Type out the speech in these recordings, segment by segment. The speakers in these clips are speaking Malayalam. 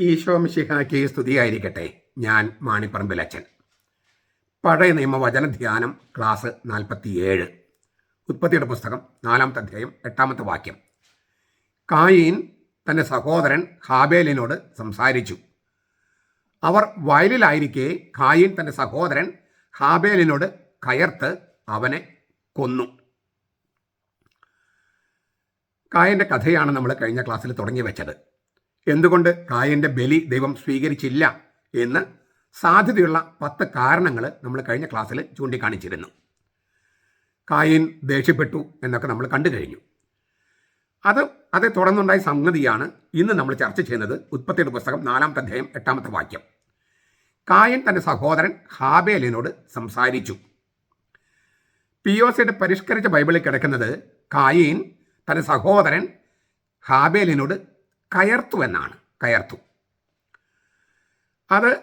ഈശോ മിശിഹായ്ക്ക് സ്തുതിയായിരിക്കട്ടെ. ഞാൻ മാണിപ്പറമ്പിലച്ചൻ പഴയ നിയമവചന ധ്യാനം ക്ലാസ് നാൽപ്പത്തിയേഴ്. ഉത്പത്തിയുടെ പുസ്തകം നാലാമത്തെ അധ്യായം എട്ടാമത്തെ വാക്യം. കായീൻ തന്റെ സഹോദരൻ ഹാബേലിനോട് സംസാരിച്ചു. അവർ വയലിലായിരിക്കെ കായീൻ തന്റെ സഹോദരൻ ഹാബേലിനോട് കയർത്ത് അവനെ കൊന്നു. കായന്റെ കഥയാണ് നമ്മൾ കഴിഞ്ഞ ക്ലാസ്സിൽ തുടങ്ങി വെച്ചത്. എന്തുകൊണ്ട് കായന്റെ ബലി ദൈവം സ്വീകരിച്ചില്ല എന്ന് സാധ്യതയുള്ള പത്ത് കാരണങ്ങൾ നമ്മൾ കഴിഞ്ഞ ക്ലാസ്സിൽ ചൂണ്ടിക്കാണിച്ചിരുന്നു. കായൻ ദേഷ്യപ്പെട്ടു എന്നൊക്കെ നമ്മൾ കണ്ടു കഴിഞ്ഞു. അത് അതേ തുടർന്നുണ്ടായ സംഗതിയാണ് ഇന്ന് നമ്മൾ ചർച്ച ചെയ്യുന്നത് ഉത്പത്തിയുടെ പുസ്തകം നാലാമത്തെ അധ്യായം എട്ടാമത്തെ വാക്യം. കായൻ തന്റെ സഹോദരൻ ഹാബേലിനോട് സംസാരിച്ചു. പി ഒ സിയുടെ പരിഷ്കരിച്ച ബൈബിളിൽ കിടക്കുന്നത് കായീൻ തന്റെ സഹോദരൻ ഹാബേലിനോട് കയർത്തു എന്നാണ്. കയർത്തു. അത്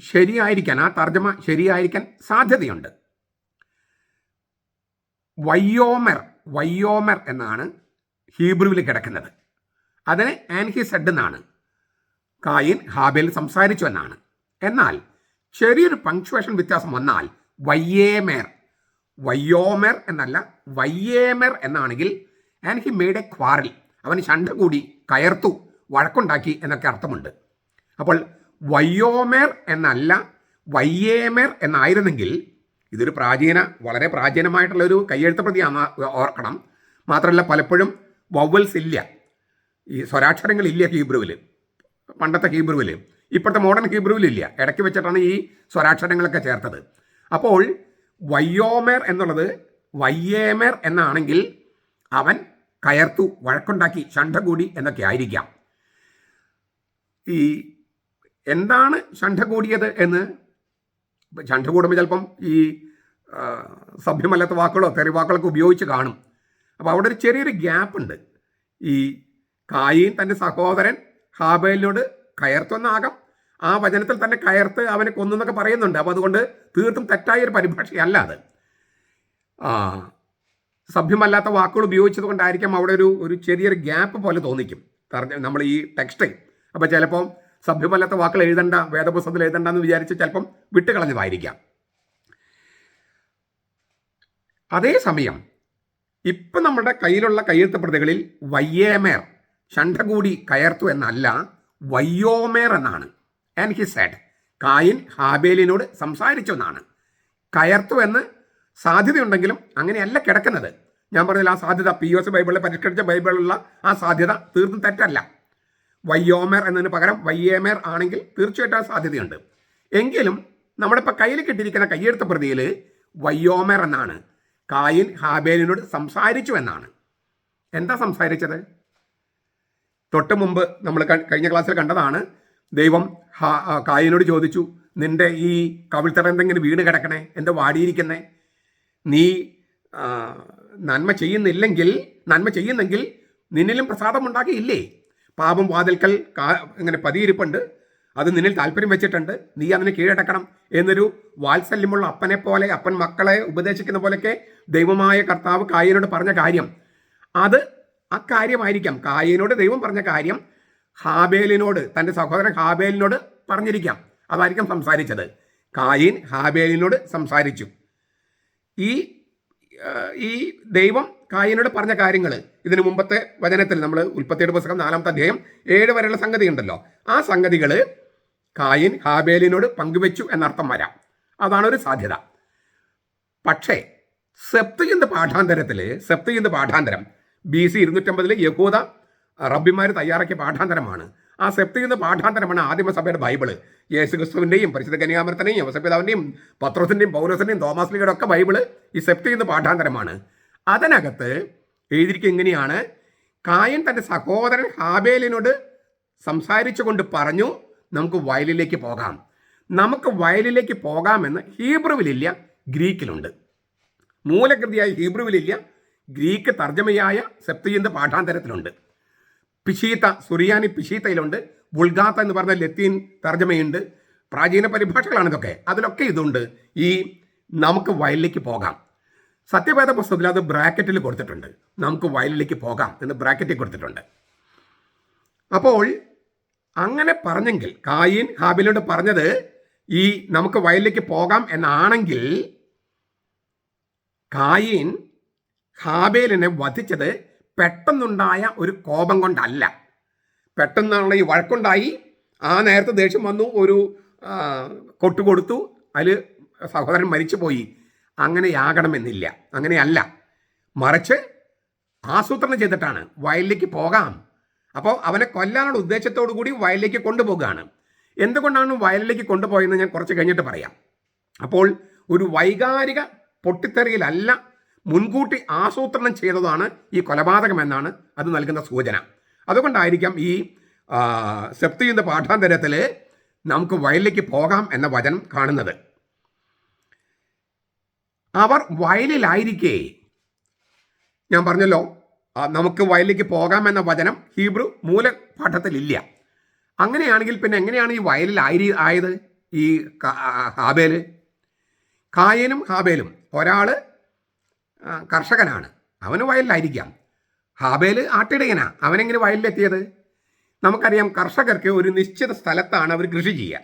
ശരിയായിരിക്കാൻ ആ തർജമ ശരിയായിരിക്കാൻ സാധ്യതയുണ്ട്. വയ്യോമർ വയ്യോമർ എന്നാണ് ഹീബ്രുവിൽ കിടക്കുന്നത്. അതിന് ആൻഹി സെഡ് എന്നാണ്. കായിൻ ഹാബേൽ സംസാരിച്ചു എന്നാണ്. എന്നാൽ ചെറിയൊരു പങ്ക്ച്വേഷൻ വ്യത്യാസം വന്നാൽ വയ്യേമേർ വയ്യോമർ എന്നല്ല വയ്യേമർ എന്നാണെങ്കിൽ and he he made a quarrel അവന് ശണ്ട കൂടി കയർത്തു വഴക്കുണ്ടാക്കി എന്നൊക്കെ അർത്ഥമുണ്ട്. അപ്പോൾ വയ്യോമേർ എന്നല്ല വയ്യേമേർ എന്നായിരുന്നെങ്കിൽ ഇതൊരു പ്രാചീന വളരെ പ്രാചീനമായിട്ടുള്ള ഒരു കയ്യെഴുത്ത പ്രതിയാണ് ഓർക്കണം. മാത്രമല്ല പലപ്പോഴും വവ്വൽസ് ഇല്ല. ഈ സ്വരാക്ഷരങ്ങൾ ഇല്ല ഹീബ്രുവിൽ പണ്ടത്തെ ഹീബ്രുവിൽ ഇപ്പോഴത്തെ മോഡേൺ ഹീബ്രുവിൽ ഇല്ല. ഇടയ്ക്ക് വെച്ചിട്ടാണ് ഈ സ്വരാക്ഷരങ്ങളൊക്കെ ചേർത്തത്. അപ്പോൾ വയ്യോമേർ എന്നുള്ളത് വയ്യേമേർ എന്നാണെങ്കിൽ അവൻ കയർത്തു വഴക്കുണ്ടാക്കി ഷണ്ട കൂടി എന്നൊക്കെ ആയിരിക്കാം. ഈ എന്താണ് ഷണ്ട കൂടിയത് എന്ന്? ഷണ്ട കൂടുമ്പോൾ ചിലപ്പം ഈ സഭ്യമല്ലാത്ത വാക്കുകളോ തെറിവാക്കുകളൊക്കെ ഉപയോഗിച്ച് കാണും. അപ്പോൾ അവിടെ ഒരു ചെറിയൊരു ഗ്യാപ്പ് ഉണ്ട്. ഈ കായീൻ തന്റെ സഹോദരൻ ഹാബേലിനോട് കയർത്തൊന്നാകാം ആ വചനത്തിൽ തന്നെ കയർത്ത് അവനെ കൊന്നെന്നൊക്കെ പറയുന്നുണ്ട്. അപ്പോൾ അതുകൊണ്ട് തീർത്തും തെറ്റായ ഒരു പരിഭാഷയല്ല അത്. ആ സഭ്യമല്ലാത്ത വാക്കുകൾ ഉപയോഗിച്ചത് കൊണ്ടായിരിക്കാം അവിടെ ഒരു ഒരു ചെറിയൊരു ഗ്യാപ്പ് പോലെ തോന്നിക്കും. നമ്മൾ ഈ ടെക്സ്റ്റ് അപ്പോൾ ചിലപ്പം സഭ്യമല്ലാത്ത വാക്കുകൾ എഴുതണ്ട വേദപുസ്തകത്തിൽ എഴുതണ്ട എന്ന് വിചാരിച്ച് ചിലപ്പം വിട്ടുകളഞ്ഞതായിരിക്കാം. അതേസമയം ഇപ്പം നമ്മുടെ കയ്യിലുള്ള കയ്യെഴുത്ത് പ്രതികളിൽ വയ്യേമേർ ഷണ്ടകൂടി കയർത്തു എന്നല്ല വയ്യോമേർ എന്നാണ്. ആൻഡ് ഹി സാഡ് കായിൻ ഹാബേലിനോട് സംസാരിച്ചു എന്നാണ്. കയർത്തു എന്ന് സാധ്യതയുണ്ടെങ്കിലും അങ്ങനെയല്ല കിടക്കുന്നത്. ഞാൻ പറഞ്ഞില്ല ആ സാധ്യത പി ഒ സി ബൈബിളിൽ പരിഷ്കരിച്ച ബൈബിളിലുള്ള ആ സാധ്യത തീർത്തും തെറ്റല്ല. വയ്യോമേർ എന്നതിന് പകരം വയ്യേമേർ ആണെങ്കിൽ തീർച്ചയായിട്ടും ആ സാധ്യതയുണ്ട്. എങ്കിലും നമ്മുടെ ഇപ്പം കയ്യിൽ കിട്ടിയിരിക്കുന്ന കയ്യെഴുത്ത പ്രതിയിൽ വയ്യോമേർ എന്നാണ്. കായിൻ ഹാബേലിനോട് സംസാരിച്ചു എന്നാണ്. എന്താ സംസാരിച്ചത്? തൊട്ട് മുമ്പ് നമ്മൾ കഴിഞ്ഞ ക്ലാസ്സിൽ കണ്ടതാണ് ദൈവം കായിനോട് ചോദിച്ചു നിന്റെ ഈ കവിൾത്തറ എന്തെങ്കിലും വീട് കിടക്കണേ? എന്താ വാടിയിരിക്കുന്നേ? നീ നന്മ ചെയ്യുന്നില്ലെങ്കിൽ നന്മ ചെയ്യുന്നെങ്കിൽ നിന്നിലും പ്രസാദം ഉണ്ടാക്കിയില്ലേ പാപം വാതിൽക്കൽ ഇങ്ങനെ പതിയിരിപ്പുണ്ട്. അത് നിന്നിൽ താല്പര്യം വെച്ചിട്ടുണ്ട്. നീ അതിനെ കീഴടക്കണം എന്നൊരു വാത്സല്യമുള്ള അപ്പനെ പോലെ അപ്പൻ മക്കളെ ഉപദേശിക്കുന്ന പോലെയൊക്കെ ദൈവമായ കർത്താവ് കായനോട് പറഞ്ഞ കാര്യം. അത് അക്കാര്യമായിരിക്കാം. കായനോട് ദൈവം പറഞ്ഞ കാര്യം ഹാബേലിനോട് തന്റെ സഹോദരൻ ഹാബേലിനോട് പറഞ്ഞിരിക്കാം. അതായിരിക്കാം സംസാരിച്ചത്. കായിൻ ഹാബേലിനോട് സംസാരിച്ചു. ഈ ഈ ദൈവം കായനോട് പറഞ്ഞ കാര്യങ്ങൾ ഇതിനു മുമ്പത്തെ വചനത്തിൽ നമ്മൾ ഉൽപ്പത്തിയുടെ പുസ്തകം നാലാമത്തെ അധ്യായം ഏഴ് വരെയുള്ള സംഗതി ഉണ്ടല്ലോ. ആ സംഗതികൾ കായിൻ ഹാബേലിനോട് പങ്കുവെച്ചു എന്നർത്ഥം വരാം. അതാണ് ഒരു സാധ്യത. പക്ഷേ സെപ്തിയന്ത് പാഠാന്തരത്തിൽ സെപ്തിയന്ത് പാഠാന്തരം ബി സി ഇരുന്നൂറ്റമ്പതിൽ യഹൂദ റബ്ബിമാർ തയ്യാറാക്കിയ പാഠാന്തരമാണ്. ആ സെപ്തിയുന്ന പാഠാന്തരമാണ് ആദിമസഭയുടെ ബൈബിൾ. യേശു ക്രിസ്തുവിന്റെയും പരിശുദ്ധ കന്യാമൃത്തനെയും യോസപിതാവിന്റെയും പത്രോസിന്റെയും പൗരസിന്റെയും തോമാസ്ലിയുടെ ഒക്കെ ബൈബിൾ ഈ സെപ്തിയുന്ന പാഠാന്തരമാണ്. അതിനകത്ത് എഴുതിയിരിക്കുക എങ്ങനെയാണ് കായൻ തന്റെ സഹോദരൻ ഹാബേലിനോട് സംസാരിച്ചുകൊണ്ട് പറഞ്ഞു നമുക്ക് വയലിലേക്ക് പോകാം. നമുക്ക് വയലിലേക്ക് പോകാമെന്ന് ഹീബ്രുവിലില്ല ഗ്രീക്കിലുണ്ട്. മൂലകൃതിയായ ഹീബ്രുവിലില്ല ഗ്രീക്ക് തർജമയായ സെപ്തിയന്ത് പാഠാന്തരത്തിലുണ്ട്. പിഷീത്ത സുറിയാനി പിശീത്തയിലുണ്ട്. ബുൾഗാത്ത എന്ന് പറഞ്ഞ ലത്തീൻ തർജമയുണ്ട്. പ്രാചീന പരിഭാഷകളാണ് ഇതൊക്കെ. അതിലൊക്കെ ഇതുണ്ട്. ഈ നമുക്ക് വയലിലേക്ക് പോകാം. സത്യവേദ പുസ്തകത്തിൽ അത് ബ്രാക്കറ്റിൽ കൊടുത്തിട്ടുണ്ട്. നമുക്ക് വയലിലേക്ക് പോകാം എന്ന് ബ്രാക്കറ്റിൽ കൊടുത്തിട്ടുണ്ട്. അപ്പോൾ അങ്ങനെ പറഞ്ഞെങ്കിൽ കായിൻ ഹാബിലോട് പറഞ്ഞത് ഈ നമുക്ക് വയലിലേക്ക് പോകാം എന്നാണെങ്കിൽ കായിൻ ഹാബേലിനെ വധിച്ചത് പെട്ടെന്നുണ്ടായ ഒരു കോപം കൊണ്ടല്ല. പെട്ടെന്നുള്ള ഈ വഴക്കുണ്ടായി. ആ നേരത്തെ ദേഷ്യം വന്നു ഒരു കൊട്ടു കൊടുത്തു അതിൽ സഹോദരൻ മരിച്ചുപോയി. അങ്ങനെയാകണമെന്നില്ല. അങ്ങനെയല്ല. മറിച്ച് ആസൂത്രണം ചെയ്തിട്ടാണ്. വയലിലേക്ക് പോകാം. അപ്പോൾ അവനെ കൊല്ലാനുള്ള ഉദ്ദേശത്തോടു കൂടി വയലിലേക്ക് കൊണ്ടുപോകുകയാണ്. എന്തുകൊണ്ടാണ് വയലിലേക്ക് കൊണ്ടുപോയെന്ന് ഞാൻ കുറച്ച് കഴിഞ്ഞിട്ട് പറയാം. അപ്പോൾ ഒരു വൈകാരിക പൊട്ടിത്തെറിയിലല്ല മുൻകൂട്ടി ആസൂത്രണം ചെയ്തതാണ് ഈ കൊലപാതകം എന്നാണ് അത് നൽകുന്ന സൂചന. അതുകൊണ്ടായിരിക്കാം ഈ സെപ്തി സെപ്തിയുടെ പാഠാന്തരത്തിൽ നമുക്ക് വയലിലേക്ക് പോകാം എന്ന വചനം കാണുന്നത്. അവർ വയലിലായിരിക്കേ. ഞാൻ പറഞ്ഞല്ലോ നമുക്ക് വയലിലേക്ക് പോകാം എന്ന വചനം ഹീബ്രു മൂലപാഠത്തിലില്ല. അങ്ങനെയാണെങ്കിൽ പിന്നെ എങ്ങനെയാണ് ഈ വയലിൽ ആയി ആയത് ഈ ഹാബേൽ? കായനും ഹാബേലും. ഒരാൾ കർഷകനാണ്. അവന് വയലിലായിരിക്കാം. ഹാബേൽ ആട്ടിടയനാ. അവനെങ്ങനെ വയലിലെത്തിയത്? നമുക്കറിയാം കർഷകർക്ക് ഒരു നിശ്ചിത സ്ഥലത്താണ് അവർ കൃഷി ചെയ്യുക.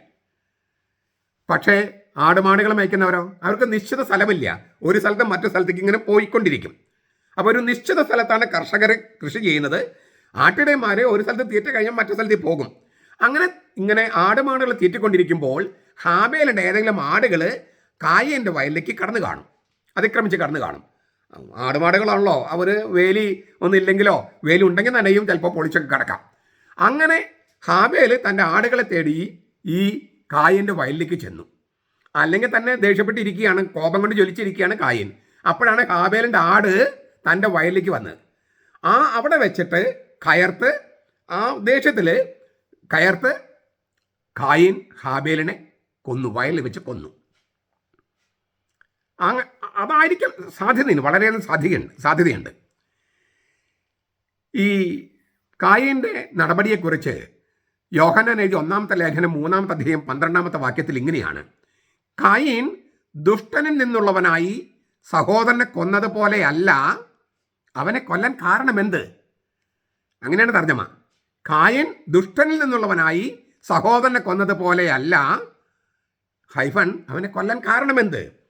പക്ഷേ ആടുമാടുകൾ മേയ്ക്കുന്നവരോ? അവർക്ക് നിശ്ചിത സ്ഥലമില്ല. ഒരു സ്ഥലത്ത് മറ്റു സ്ഥലത്തേക്ക് ഇങ്ങനെ പോയിക്കൊണ്ടിരിക്കും. അപ്പോൾ ഒരു നിശ്ചിത സ്ഥലത്താണ് കർഷകർ കൃഷി ചെയ്യുന്നത്. ആട്ടിടയന്മാരെ ഒരു സ്ഥലത്ത് തീറ്റ കഴിഞ്ഞാൽ മറ്റു സ്ഥലത്തേക്ക് പോകും. അങ്ങനെ ഇങ്ങനെ ആടുമാടുകൾ തീറ്റിക്കൊണ്ടിരിക്കുമ്പോൾ ഹാബേലിന്റെ ഏതെങ്കിലും ആടുകൾ കായേന്റെ വയലിലേക്ക് കടന്നു കാണും. അതിക്രമിച്ച് കടന്നു കാണും. ആടുമാടുകളാണല്ലോ. അവർ വേലി ഒന്നില്ലെങ്കിലോ വേലി ഉണ്ടെങ്കിൽ തന്നെയും ചിലപ്പോൾ പൊളിച്ചൊക്കെ കിടക്കാം. അങ്ങനെ ഹാബേൽ തന്റെ ആടുകളെ തേടി ഈ കായന്റെ വയലിലേക്ക് ചെന്നു. അല്ലെങ്കിൽ തന്നെ ദേഷ്യപ്പെട്ടിരിക്കുകയാണ് കോപം കൊണ്ട് ജ്വലിച്ചിരിക്കുകയാണ് കായൻ. അപ്പോഴാണ് ഹാബേലിന്റെ ആട് തന്റെ വയലിലേക്ക് വന്നത്. ആ അവിടെ വെച്ചിട്ട് കയർത്ത് ആ ദേഷ്യത്തിൽ കയർത്ത് കായൻ ഹാബേലിനെ കൊന്നു വയലിൽ വെച്ച് കൊന്നു. അതായിരിക്കും സാധ്യതയുണ്ട് വളരെയധികം സാധ്യതയുണ്ട് സാധ്യതയുണ്ട്. ഈ കായന്റെ നടപടിയെക്കുറിച്ച് യോഹന്നാൻ എഴുതിയ ഒന്നാമത്തെ ലേഖനം മൂന്നാമത്തെ അധ്യായം പന്ത്രണ്ടാമത്തെ വാക്യത്തിൽ ഇങ്ങനെയാണ്. കായീൻ ദുഷ്ടനിൽ നിന്നുള്ളവനായി സഹോദരനെ കൊന്നതുപോലെയല്ല അവനെ കൊല്ലാൻ കാരണമെന്ത് അങ്ങനെയാണ് തർജമ. കായൻ ദുഷ്ടനിൽ നിന്നുള്ളവനായി സഹോദരനെ കൊന്നതുപോലെയല്ല ഹൈഫൺ അവനെ കൊല്ലാൻ കാരണമെന്ത്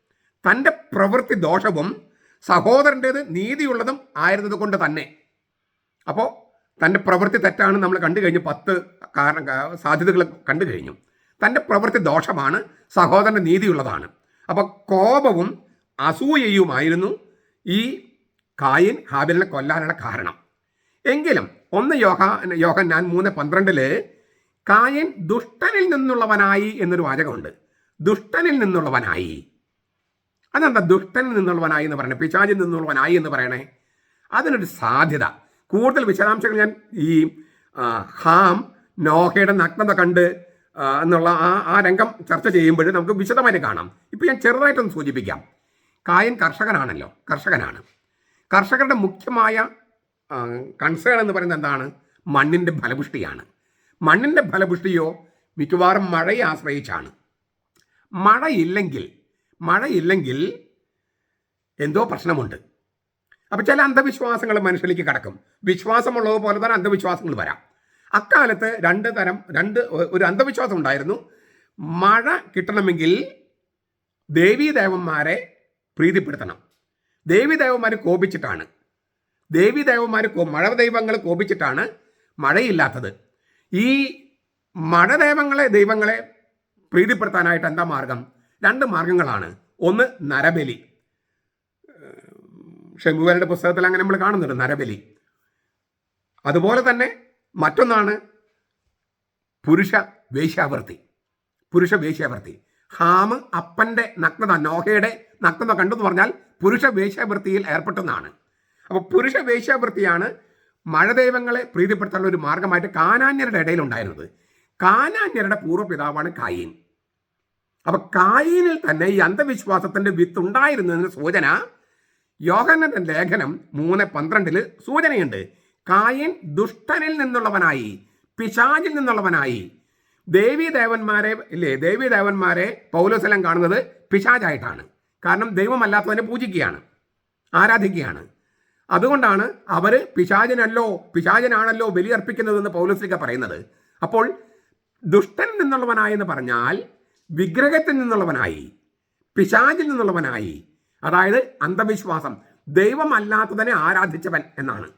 തന്റെ പ്രവൃത്തി ദോഷവും സഹോദരന്റേത് നീതിയുള്ളതും ആയിരുന്നത് കൊണ്ട് തന്നെ. അപ്പോൾ തന്റെ പ്രവൃത്തി തെറ്റാണ് നമ്മൾ കണ്ടു കഴിഞ്ഞു. പത്ത് കാരണം സാധ്യതകൾ കണ്ടു കഴിഞ്ഞു. തന്റെ പ്രവൃത്തി ദോഷമാണ് സഹോദരന്റെ നീതിയുള്ളതാണ്. അപ്പോൾ കോപവും അസൂയയുമായിരുന്നു ഈ കായിൻ ഹാബിലിനെ കൊല്ലാനുള്ള കാരണം. എങ്കിലും ഒന്ന് യോഹ യോഹൻ ഞാൻ മൂന്ന് പന്ത്രണ്ടിൽ കായൻ ദുഷ്ടനിൽ നിന്നുള്ളവനായി എന്നൊരു വാചകമുണ്ട്. ദുഷ്ടനിൽ നിന്നുള്ളവനായി. അതെന്താ ദുഷ്ടനിൽ നിന്നുള്ളവനായി എന്ന് പറയണേ? പിശാചിൽ നിന്നുള്ളവനായി എന്ന് പറയണേ? അതിനൊരു സാധ്യത. കൂടുതൽ വിശദാംശങ്ങൾ ഞാൻ ഈ ഹാം നോഹയുടെ നഗ്നത കണ്ട് എന്നുള്ള ആ ആ രംഗം ചർച്ച ചെയ്യുമ്പോൾ നമുക്ക് വിശദമായിട്ട് കാണാം. ഇപ്പം ഞാൻ ചെറുതായിട്ടൊന്ന് സൂചിപ്പിക്കാം. കായൻ കർഷകനാണല്ലോ. കർഷകനാണ്. കർഷകരുടെ മുഖ്യമായ കൺസേൺ എന്ന് പറയുന്നത് എന്താണ്? മണ്ണിന്റെ ഫലപുഷ്ടിയാണ്. മണ്ണിന്റെ ഫലപുഷ്ടിയോ മിക്കവാറും മഴയെ ആശ്രയിച്ചാണ്. മഴയില്ലെങ്കിൽ മഴയില്ലെങ്കിൽ എന്തോ പ്രശ്നമുണ്ട്. അപ്പോൾ ചില അന്ധവിശ്വാസങ്ങൾ മനുഷ്യരിലേക്ക് കടക്കും. വിശ്വാസമുള്ളത് പോലെ തന്നെ അന്ധവിശ്വാസങ്ങൾ വരാം. അക്കാലത്ത് രണ്ട് തരം രണ്ട് ഒരു അന്ധവിശ്വാസം ഉണ്ടായിരുന്നു. മഴ കിട്ടണമെങ്കിൽ ദേവീദേവന്മാരെ പ്രീതിപ്പെടുത്തണം. ദേവീദേവന്മാർ കോപിച്ചിട്ടാണ്. ദേവീദേവന്മാർ മഴ ദൈവങ്ങൾ കോപിച്ചിട്ടാണ് മഴയില്ലാത്തത്. ഈ മഴ ദൈവങ്ങളെ ദൈവങ്ങളെ പ്രീതിപ്പെടുത്താനായിട്ട് എന്താ മാർഗം? രണ്ട് മാർഗങ്ങളാണ്. ഒന്ന് നരബലി. ഷെമുവേലയുടെ പുസ്തകത്തിൽ അങ്ങനെ നമ്മൾ കാണുന്നുണ്ട് നരബലി. അതുപോലെ തന്നെ മറ്റൊന്നാണ് പുരുഷ വേശ്യാവൃത്തി. പുരുഷ വേശ്യാവൃത്തി. ഹാമ് അപ്പന്റെ നഗ്നത നോഹയുടെ നഗ്നത കണ്ടെന്ന് പറഞ്ഞാൽ പുരുഷ വേശ്യാവൃത്തിയിൽ ഏർപ്പെട്ടെന്നാണ്. അപ്പോൾ പുരുഷ വേശ്യാവൃത്തിയാണ് മഴദൈവങ്ങളെ പ്രീതിപ്പെടുത്താനുള്ള ഒരു മാർഗമായിട്ട് കാനാന്യരുടെ ഇടയിൽ ഉണ്ടായിരുന്നത്. കാനാന്യരുടെ പൂർവപിതാവാണ് കായീൻ. അപ്പൊ കായിനിൽ തന്നെ ഈ അന്ധവിശ്വാസത്തിന്റെ വിത്ത് ഉണ്ടായിരുന്നതിന് സൂചന യോഹനന്റെ ലേഖനം മൂന്ന് പന്ത്രണ്ടിൽ സൂചനയുണ്ട്. കായൻ ദുഷ്ടനിൽ നിന്നുള്ളവനായി പിശാചിൽ നിന്നുള്ളവനായി. ദേവീ ദേവന്മാരെ ഇല്ലേ ദേവീ ദേവന്മാരെ പൗലോസലം കാണുന്നത് പിശാചായിട്ടാണ്. കാരണം ദൈവമല്ലാത്തവനെ പൂജിക്കുകയാണ് ആരാധിക്കുകയാണ്. അതുകൊണ്ടാണ് അവർ പിശാചിനല്ലോ പിശാചിനാണല്ലോ ബലിയർപ്പിക്കുന്നതെന്ന് പൗലോസിലൊക്കെ പറയുന്നത്. അപ്പോൾ ദുഷ്ടൻ നിന്നുള്ളവനായെന്ന് പറഞ്ഞാൽ വിഗ്രഹത്തിൽ നിന്നുള്ളവനായി പിശാചിൽ നിന്നുള്ളവനായി അതായത് അന്ധവിശ്വാസം ദൈവമല്ലാത്തതിനെ ആരാധിച്ചവൻ എന്നാണ്.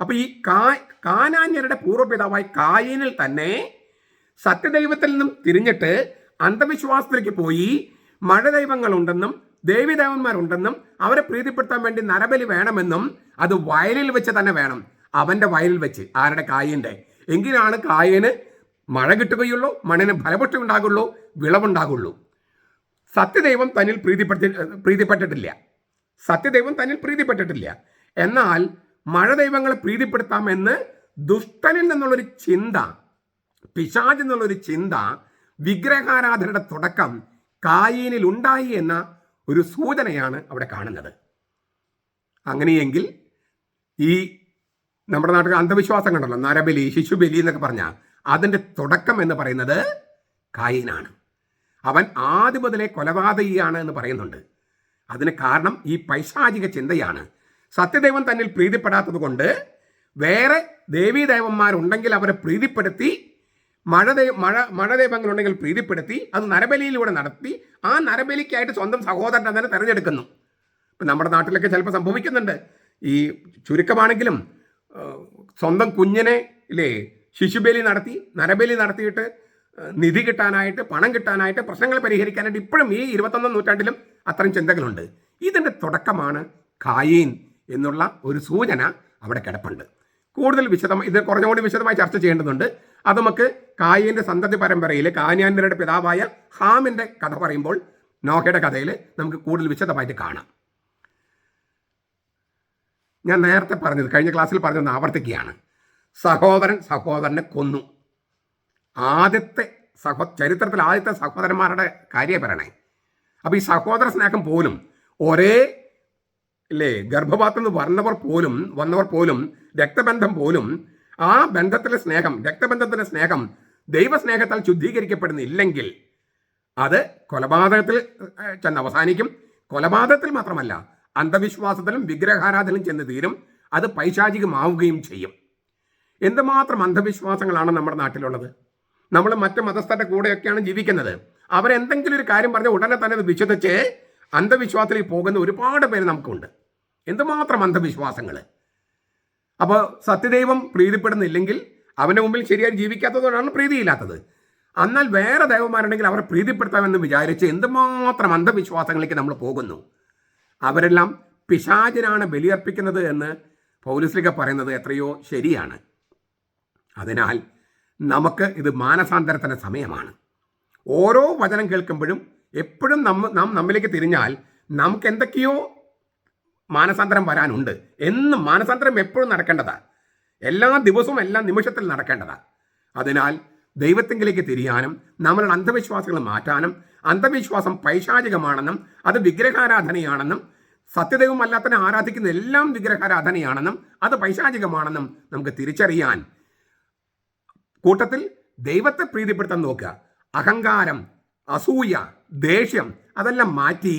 അപ്പൊ ഈ കാ കാനാന്യരുടെ പൂർവപിതാവായി കായനിൽ തന്നെ സത്യദൈവത്തിൽ നിന്നും തിരിഞ്ഞിട്ട് അന്ധവിശ്വാസത്തിലേക്ക് പോയി മഴ ദൈവങ്ങളുണ്ടെന്നും ദേവിദേവന്മാരുണ്ടെന്നും അവരെ പ്രീതിപ്പെടുത്താൻ വേണ്ടി നരബലി വേണമെന്നും അത് വയലിൽ വെച്ച് തന്നെ വേണം. അവന്റെ വയലിൽ വെച്ച് ആരുടെ? കായന്റെ. എങ്കിലാണ് കായന് മഴ കിട്ടുകയുള്ളൂ മണ്ണിന് ഫലപുഷ്ടി ഉണ്ടാകുള്ളൂ വിളവുണ്ടാകുള്ളൂ. സത്യദൈവം തന്നിൽ പ്രീതിപ്പെടുത്തി പ്രീതിപ്പെട്ടിട്ടില്ല. സത്യദൈവം തന്നിൽ പ്രീതിപ്പെട്ടിട്ടില്ല. എന്നാൽ മഴ ദൈവങ്ങളെ പ്രീതിപ്പെടുത്താമെന്ന് ദുഷ്ടനിൽ നിന്നുള്ളൊരു ചിന്ത പിശാജ് എന്നുള്ളൊരു ചിന്ത വിഗ്രഹാരാധനയുടെ തുടക്കം കായീനിൽ ഉണ്ടായി എന്ന ഒരു സൂചനയാണ് അവിടെ കാണുന്നത്. അങ്ങനെയെങ്കിൽ ഈ നമ്മുടെ നാട്ടിൽ അന്ധവിശ്വാസം കണ്ടല്ലോ നരബലി ശിശുബലി എന്നൊക്കെ പറഞ്ഞാൽ അതിന്റെ തുടക്കം എന്ന് പറയുന്നത് കായിനാണ്. അവൻ ആദ്യം മുതലേ കൊലപാതകിയാണ് എന്ന് പറയുന്നുണ്ട്. അതിന് കാരണം ഈ പൈശാചിക ചിന്തയാണ്. സത്യദേവൻ തന്നിൽ പ്രീതിപ്പെടാത്തത് കൊണ്ട് വേറെ ദേവീദേവന്മാരുണ്ടെങ്കിൽ അവരെ പ്രീതിപ്പെടുത്തി മഴ മഴ മഴദൈവങ്ങളുണ്ടെങ്കിൽ പ്രീതിപ്പെടുത്തി അത് നരബലിയിലൂടെ നടത്തി ആ നരബലിക്കായിട്ട് സ്വന്തം സഹോദരനെ തന്നെ തിരഞ്ഞെടുക്കുന്നു. ഇപ്പം നമ്മുടെ നാട്ടിലൊക്കെ ചിലപ്പോൾ സംഭവിക്കുന്നുണ്ട്. ഈ ചുരുക്കമാണെങ്കിലും സ്വന്തം കുഞ്ഞിനെ ഇല്ലേ ശിശുബലി നടത്തി നരബലി നടത്തിയിട്ട് നിധി കിട്ടാനായിട്ട് പണം കിട്ടാനായിട്ട് പ്രശ്നങ്ങൾ പരിഹരിക്കാനായിട്ട് ഇപ്പോഴും ഈ ഇരുപത്തൊന്നാം നൂറ്റാണ്ടിലും അത്തരം ചിന്തകളുണ്ട്. ഇതിന്റെ തുടക്കമാണ് കായീൻ എന്നുള്ള ഒരു സൂചന അവിടെ കിടപ്പുണ്ട്. കൂടുതൽ വിശദമായി ഇത് കുറഞ്ഞുകൂടി വിശദമായി ചർച്ച ചെയ്യേണ്ടതുണ്ട്. അത് നമുക്ക് കായീന്റെ സന്തതി പരമ്പരയിൽ കാന്യാന്യരുടെ പിതാവായ ഹാമിന്റെ കഥ പറയുമ്പോൾ നോഹയുടെ കഥയിൽ നമുക്ക് കൂടുതൽ വിശദമായിട്ട് കാണാം. ഞാൻ നേരത്തെ പറഞ്ഞത് കഴിഞ്ഞ ക്ലാസ്സിൽ പറഞ്ഞത് ആവർത്തിക്കുകയാണ്. സഹോദരൻ സഹോദരനെ കൊന്നു. ആദ്യത്തെ സഹോ ചരിത്രത്തിൽ ആദ്യത്തെ സഹോദരന്മാരുടെ കാര്യം പറയണേ അപ്പോൾ ഈ സഹോദര സ്നേഹം പോലും ഒരേ അല്ലേ ഗർഭപാത്രത്തിൽ നിന്ന് വന്നവർ പോലും വന്നവർ പോലും രക്തബന്ധം പോലും ആ ബന്ധത്തിലെ സ്നേഹം രക്തബന്ധത്തിലെ സ്നേഹം ദൈവസ്നേഹത്താൽ ശുദ്ധീകരിക്കപ്പെടുന്നില്ലെങ്കിൽ അത് കൊലപാതകത്തിൽ ചെന്ന് അവസാനിക്കും. കൊലപാതകത്തിൽ മാത്രമല്ല അന്ധവിശ്വാസത്തിലും വിഗ്രഹാരാധനയും ചെന്ന് തീരും. അത് പൈശാചികമാവുകയും ചെയ്യും. എന്തുമാത്രം അന്ധവിശ്വാസങ്ങളാണ് നമ്മുടെ നാട്ടിലുള്ളത്? നമ്മൾ മറ്റ് മതസ്ഥരുടെ കൂടെയൊക്കെയാണ് ജീവിക്കുന്നത്. അവരെന്തെങ്കിലും ഒരു കാര്യം പറഞ്ഞാൽ ഉടനെ തന്നെ അത് വിശ്വസിച്ച് അന്ധവിശ്വാസത്തിൽ പോകുന്ന ഒരുപാട് പേര് നമുക്കുണ്ട്. എന്തുമാത്രം അന്ധവിശ്വാസങ്ങൾ? അപ്പോൾ സത്യദൈവം പ്രീതിപ്പെടുന്നില്ലെങ്കിൽ അവന്റെ മുമ്പിൽ ശരിയായി ജീവിക്കാത്തതുകൊണ്ടാണ് പ്രീതിയില്ലാത്തത്. എന്നാൽ വേറെ ദൈവമാരുണ്ടെങ്കിൽ അവരെ പ്രീതിപ്പെടുത്താമെന്ന് വിചാരിച്ച് എന്തുമാത്രം അന്ധവിശ്വാസങ്ങളിലേക്ക് നമ്മൾ പോകുന്നു? അവരെല്ലാം പിശാചിനാണ് ബലിയർപ്പിക്കുന്നത് എന്ന് പൗലിസ്ലിക പറയുന്നത് എത്രയോ ശരിയാണ്. അതിനാൽ നമുക്ക് ഇത് മാനസാന്തരത്തിന്റെ സമയമാണ്. ഓരോ വചനം കേൾക്കുമ്പോഴും എപ്പോഴും നമ്മ നാം നമ്മിലേക്ക് തിരിഞ്ഞാൽ നമുക്ക് എന്തൊക്കെയോ മാനസാന്തരം വരാനുണ്ട്. എന്നും മാനസാന്തരം എപ്പോഴും നടക്കേണ്ടതാ. എല്ലാ ദിവസവും എല്ലാ നിമിഷത്തിൽ നടക്കേണ്ടതാണ് അതിനാൽ ദൈവത്തെങ്കിലേക്ക് തിരിയാനും നമ്മളുടെ അന്ധവിശ്വാസങ്ങൾ മാറ്റാനും അന്ധവിശ്വാസം പൈശാചികമാണെന്നും അത് വിഗ്രഹാരാധനയാണെന്നും സത്യദൈവമല്ലാത്തതിനെ ആരാധിക്കുന്ന എല്ലാം വിഗ്രഹാരാധനയാണെന്നും അത് പൈശാചികമാണെന്നും നമുക്ക് തിരിച്ചറിയാൻ കൂട്ടത്തിൽ ദൈവത്തെ പ്രീതിപ്പെടുത്താൻ നോക്കുക. അഹങ്കാരം അസൂയ ദേഷ്യം അതെല്ലാം മാറ്റി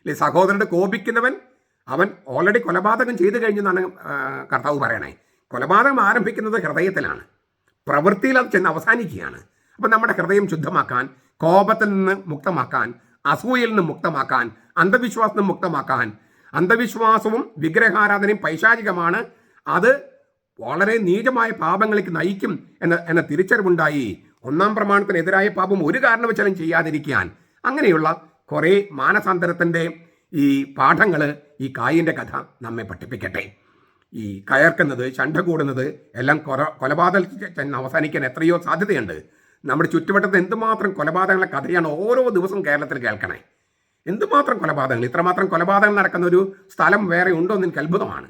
അല്ലെ? സഹോദരന്റെ കോപിക്കുന്നവൻ അവൻ ഓൾറെഡി കൊലപാതകം ചെയ്തു കഴിഞ്ഞു എന്നാണ് കർത്താവ് പറയണേ. കൊലപാതകം ആരംഭിക്കുന്നത് ഹൃദയത്തിലാണ്. പ്രവൃത്തിയിൽ അത് ചെന്ന് അവസാനിക്കുകയാണ്. അപ്പം നമ്മുടെ ഹൃദയം ശുദ്ധമാക്കാൻ കോപത്തിൽ നിന്ന് മുക്തമാക്കാൻ അസൂയയിൽ നിന്ന് മുക്തമാക്കാൻ അന്ധവിശ്വാസത്തിൽ നിന്ന് മുക്തമാക്കാൻ അന്ധവിശ്വാസവും വിഗ്രഹാരാധനയും പൈശാചികമാണ്. അത് വളരെ നീചമായ പാപങ്ങളിലേക്ക് നയിക്കും എന്ന എന്ന തിരിച്ചറിവുണ്ടായി. ഒന്നാം പ്രമാണത്തിനെതിരായ പാപം ഒരു കാരണവശാലും ചെയ്യാതിരിക്കാൻ. അങ്ങനെയുള്ള കുറേ മാനസാന്തരത്തിന്റെ ഈ പാഠങ്ങൾ ഈ കായിന്റെ കഥ നമ്മെ പഠിപ്പിക്കട്ടെ. ഈ കയർക്കുന്നത് ചണ്ട കൂടുന്നത് എല്ലാം കൊല ചെന്ന് അവസാനിക്കാൻ എത്രയോ സാധ്യതയുണ്ട്. നമ്മുടെ ചുറ്റുവട്ടത്ത് എന്തുമാത്രം കൊലപാതകങ്ങളുടെ കഥയാണ് ഓരോ ദിവസവും കേരളത്തിൽ കേൾക്കണേ. എന്തുമാത്രം കൊലപാതകങ്ങൾ ഇത്രമാത്രം കൊലപാതകങ്ങൾ നടക്കുന്ന ഒരു സ്ഥലം വേറെ ഉണ്ടോ എന്ന് എനിക്ക് അത്ഭുതമാണ്.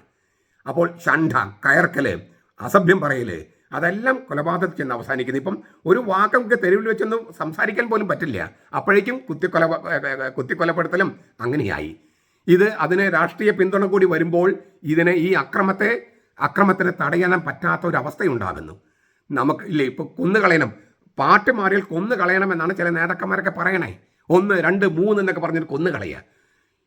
അപ്പോൾ ഷണ്ഠ കയർക്കൽ അസഭ്യം പറയൽ അതെല്ലാം കൊലപാതകത്തിൽ ചെന്ന് അവസാനിക്കുന്നു. ഇപ്പം ഒരു വാക്ക് തെരുവിൽ വെച്ചൊന്ന് സംസാരിക്കാൻ പോലും പറ്റില്ല. അപ്പോഴേക്കും കുത്തിക്കൊല കുത്തിക്കൊലപ്പെടുത്തലും അങ്ങനെയായി. ഇത് അതിന് രാഷ്ട്രീയ പിന്തുണ കൂടി വരുമ്പോൾ ഇതിനെ ഈ അക്രമത്തെ അക്രമത്തിന് തടയാൻ പറ്റാത്ത ഒരു അവസ്ഥയുണ്ടാകുന്നു. നമുക്ക് ഇല്ലേ ഇപ്പോൾ കൊന്നുകളയണം. പാട്ട് മാറിയാൽ കൊന്നു കളയണമെന്നാണ് ചില നേതാക്കന്മാരൊക്കെ പറയണേ. ഒന്ന് രണ്ട് മൂന്ന് എന്നൊക്കെ പറഞ്ഞിട്ട് കൊന്നു കളയുക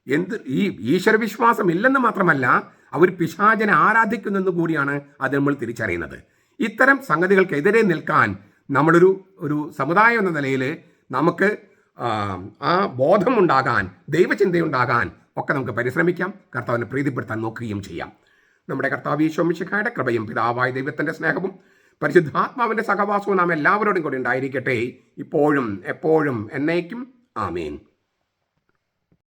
എന്ത് ഈ ഈശ്വരവിശ്വാസം ഇല്ലെന്ന് മാത്രമല്ല അവർ പിശാചനെ ആരാധിക്കുന്നെന്ന് കൂടിയാണ് അത് നമ്മൾ തിരിച്ചറിയുന്നത്. ഇത്തരം സംഗതികൾക്കെതിരെ നിൽക്കാൻ നമ്മളൊരു ഒരു സമുദായം എന്ന നിലയിൽ നമുക്ക് ആ, ബോധം ബോധമുണ്ടാകാൻ ദൈവചിന്തയുണ്ടാകാൻ ഒക്കെ നമുക്ക് പരിശ്രമിക്കാം. കർത്താവിനെ പ്രീതിപ്പെടുത്താൻ നോക്കുകയും ചെയ്യാം. നമ്മുടെ കർത്താവ് ഈശോമിശിഖായുടെ കൃപയും പിതാവായ ദൈവത്തിന്റെ സ്നേഹവും പരിശുദ്ധാത്മാവിന്റെ സഹവാസവും നാം എല്ലാവരോടും കൂടി ഉണ്ടായിരിക്കട്ടെ. ഇപ്പോഴും എപ്പോഴും എന്നേക്കും. ആമേൻ.